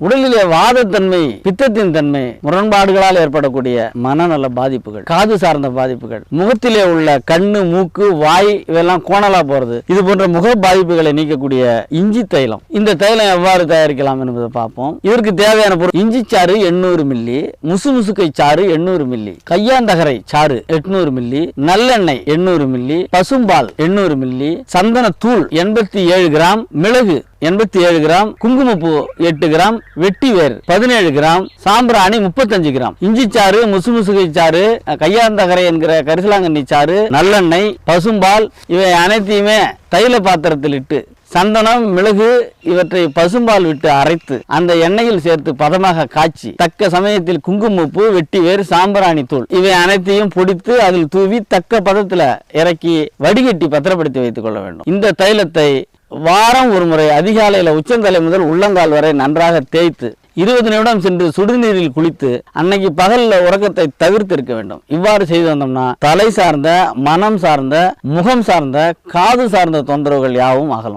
உடலிலே வாதத்தன்மை பித்தத்தின் தன்மை முரண்பாடுகளால் ஏற்படக்கூடிய மனநல பாதிப்புகள் காது சார்ந்த பாதிப்புகள் முகத்திலே உள்ள கண்ணு மூக்கு வாய் இதெல்லாம் கோணலா போறது இது போன்ற முக பாதிப்புகளை நீக்கக்கூடிய இஞ்சி தைலம். இந்த தைலம் எவ்வாறு தயாரிக்கலாம் என்பதை பார்ப்போம். இதற்கு தேவையான பொருள் இஞ்சி சாறு எண்ணூறு மில்லி முசுமுசுக்கை சாறு எண்ணூறு மில்லி கையாந்தகரை சாறு எட்நூறு மில்லி நல்லெண்ணெய் எண்ணூறு மில்லி பசும்பால் எண்ணூறு மில்லி சந்தன தூள் எண்பத்தி ஏழு கிராம் மிளகு எண்பத்தி ஏழு கிராம் குங்குமப்பூ எட்டு கிராம் வெட்டி வேர் பதினேழு கிராம் சாம்பிராணி முப்பத்தஞ்சு கிராம். இஞ்சி சாறு முசுமுசுகை சாறு கையாந்தகரை என்கிற கரிசலாங்கண்ணி சாறு நல்லெண்ணெய் பசும்பால் இவை அனைத்தையுமே தைல பாத்திரத்தில் இட்டு சந்தனம் மிளகு இவற்றை பசும்பால் விட்டு அரைத்து அந்த எண்ணெயில் சேர்த்து பதமாக காய்ச்சி தக்க சமயத்தில் குங்குமப்பூ வெட்டி வேறு சாம்பிராணி தூள் இவை அனைத்தையும் பொடித்து அதில் தூவி தக்க பதத்தில் இறக்கி வடிகட்டி பத்திரப்படுத்தி வைத்துக் கொள்ள வேண்டும். இந்த தைலத்தை வாரம் ஒரு முறை அதிகாலையில் உச்சந்தலை முதல் உள்ளங்கால் வரை நன்றாக தேய்த்து இருபது நிமிடம் சென்று சுடுநீரில் குளித்து அன்னைக்கு பகலில் உறக்கத்தை தவிர்த்து இருக்க வேண்டும். இவ்வாறு செய்து வந்தோம்னா தலை சார்ந்த மனம் சார்ந்த முகம் சார்ந்த காது சார்ந்த தொந்தரவுகள் யாவும் அகலும்